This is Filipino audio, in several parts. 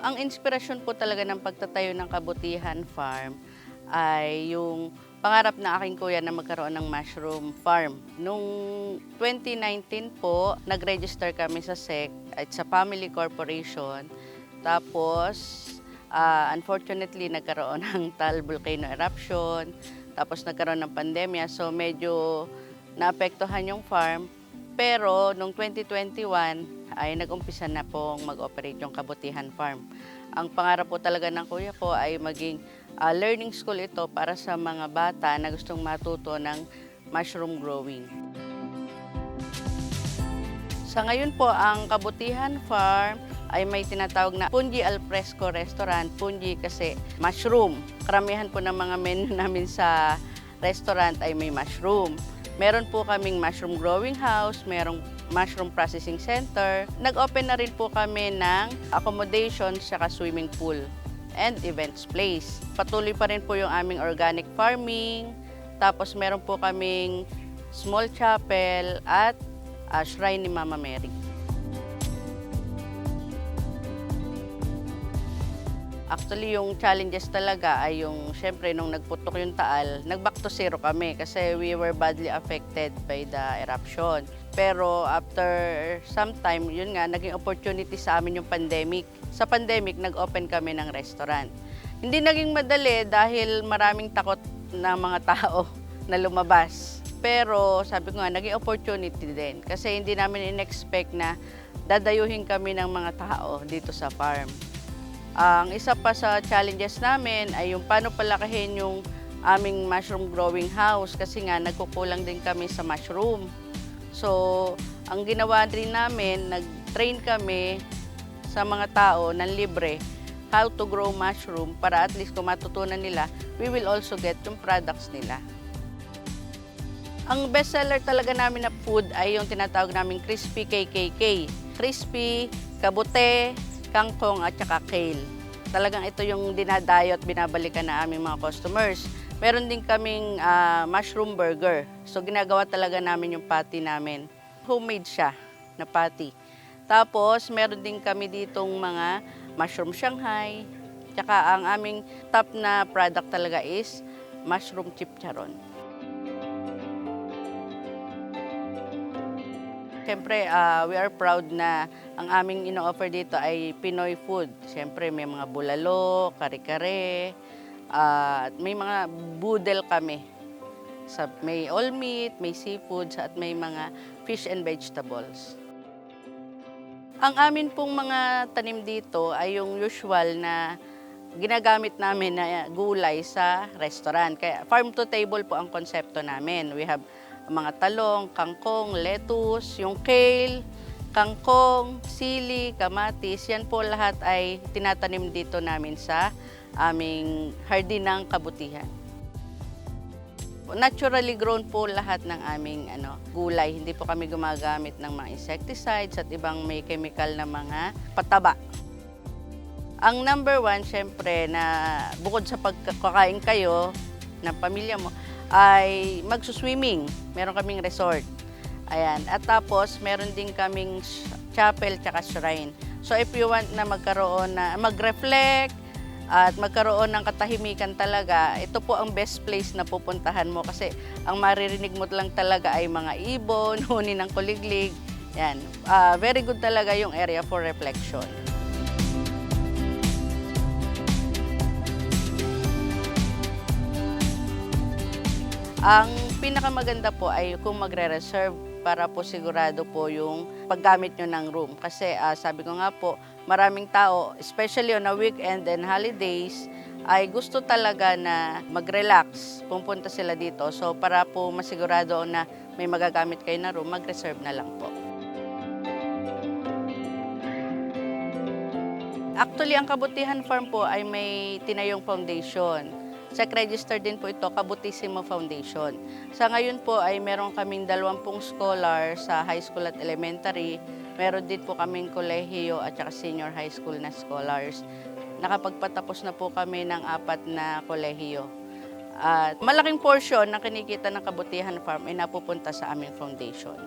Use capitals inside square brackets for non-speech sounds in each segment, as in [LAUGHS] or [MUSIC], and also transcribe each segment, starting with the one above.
Ang inspirasyon po talaga ng pagtatayo ng Kabutihan Farm ay yung pangarap na aking kuya na magkaroon ng mushroom farm. Nung 2019 po, nag-register kami sa SEC at sa Family Corporation. Tapos, ah, unfortunately, nagkaroon [LAUGHS] ng Taal volcano eruption. Tapos nagkaroon ng pandemya. So, medyo naapektuhan yung farm. Pero, nung 2021, ay nag-umpisa na pong mag-operate yung Kabutihan Farm. Ang pangarap po talaga ng kuya ko ay maging ah, learning school ito para sa mga bata na gustong matuto ng mushroom growing. Sa ngayon po, ang Kabutihan Farm ay may tinatawag na Punji Al Fresco Restaurant. Punji kasi mushroom. Karamihan po ng mga menu [LAUGHS] namin sa restaurant ay may mushroom. Meron po kaming mushroom growing house, merong mushroom processing center. Nag-open na rin po kami ng accommodation saka swimming pool and events place. Patuloy pa rin po yung aming organic farming. Tapos meron po kaming small chapel at ah, shrine ni Mama Mary. Actually, yung challenges talaga ay yung, syempre, nung nagputok yung taal, nag-back to zero kami kasi we were badly affected by the eruption. Pero after some time, yun nga, naging opportunity sa amin yung pandemic. Sa pandemic, nag-open kami ng restaurant. Hindi naging madali dahil maraming takot na mga [LAUGHS] tao na lumabas. Pero sabi ko nga, naging opportunity din. Kasi hindi namin in-expect na dadayuhin kami ng mga tao dito sa farm. Ang isa pa sa challenges namin ay yung paano palakihin yung aming mushroom growing house kasi nga nagkukulang din kami sa mushroom. So, ang ginawa rin namin, nag-train kami sa mga tao ng libre how to grow mushroom para at least kung matutunan nila, we will also get yung products nila. Ang best seller talaga namin na food ay yung tinatawag naming crispy KKK. Crispy, kabute, kangkong at saka kale. Talagang ito yung dinadayo at binabalikan na aming mga customers. Meron din kaming ah, mushroom burger. So ginagawa talaga namin yung patty namin. Homemade siya na patty. Tapos meron din kami ditong mga mushroom Shanghai. Tsaka ang aming top na product talaga is mushroom chipcharon. Siyempre, ah, we are proud na ang aming ino-offer dito ay Pinoy food. Siyempre, may mga bulalo, kare-kare, ah, at may mga budel kami. Sa, may all meat, may seafoods, at may mga fish and vegetables. Ang amin pong mga tanim dito ay yung usual na ginagamit namin na gulay sa restaurant. Kaya farm to table po ang konsepto namin. We have mga talong, kangkong, lettuce, yung kale, kangkong, sili, kamatis. Yan po lahat ay tinatanim dito namin sa aming hardinang kabutihan. Naturally grown po lahat ng aming ano, gulay. Hindi po kami gumagamit ng mga insecticides at ibang may chemical na mga pataba. Ang number one, syempre, na bukod sa pagkakain kayo ng pamilya mo, ay magsuswimming. Meron kaming resort. Ayan. At tapos, meron din kaming chapel tsaka shrine. So if you want na magkaroon na, mag-reflect, at magkaroon ng katahimikan talaga, ito po ang best place na pupuntahan mo kasi ang maririnig mo lang talaga ay mga ibon, [LAUGHS] huni ng kuliglig. Yan. Ah, very good talaga yung area for reflection. Ang pinakamaganda po ay kung magre-reserve para po sigurado po yung paggamit nyo ng room. Kasi ah, sabi ko nga po, maraming tao, especially on a weekend and holidays, ay gusto talaga na mag-relax, pupunta sila dito. So para po masigurado na may magagamit kayo na room, mag-reserve na lang po. Actually, ang Kabutihan Farm po ay may tinayong foundation. Sec-register din po ito, Kabutissimo Foundation. Sa ngayon po ay meron kaming 20 scholar sa high school at elementary. Meron din po kaming kolehiyo at saka senior high school na scholars. Nakapagpatapos na po kami ng apat na kolehiyo. At malaking portion ng kinikita ng Kabutihan Farm ay napupunta sa aming foundation.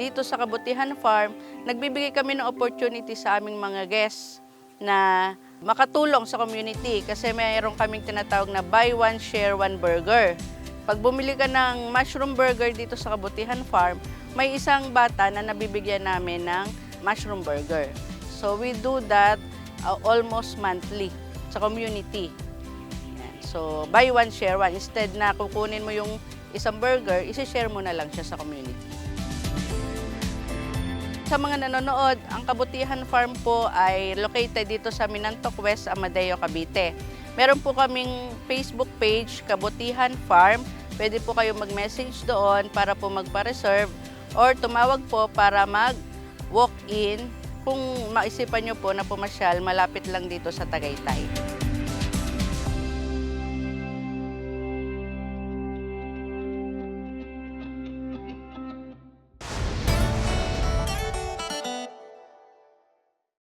Dito sa Kabutihan Farm, nagbibigay kami ng opportunity sa aming mga guests na makatulong sa community kasi mayroon kaming tinatawag na buy one, share one burger. Pag bumili ka ng mushroom burger dito sa Kabutihan Farm, may isang bata na nabibigyan namin ng mushroom burger. So we do that uh, almost monthly sa community. So buy one, share one. Instead na kukunin mo yung isang burger, isi-share mo na lang siya sa community. Sa mga nanonood, ang Kabutihan Farm po ay located dito sa Minantok West, Amadeo, Cavite. Meron po kaming Facebook page, Kabutihan Farm. Pwede po kayo mag-message doon para po magpa-reserve or tumawag po para mag-walk-in kung maisipan nyo po na pumasyal malapit lang dito sa Tagaytay.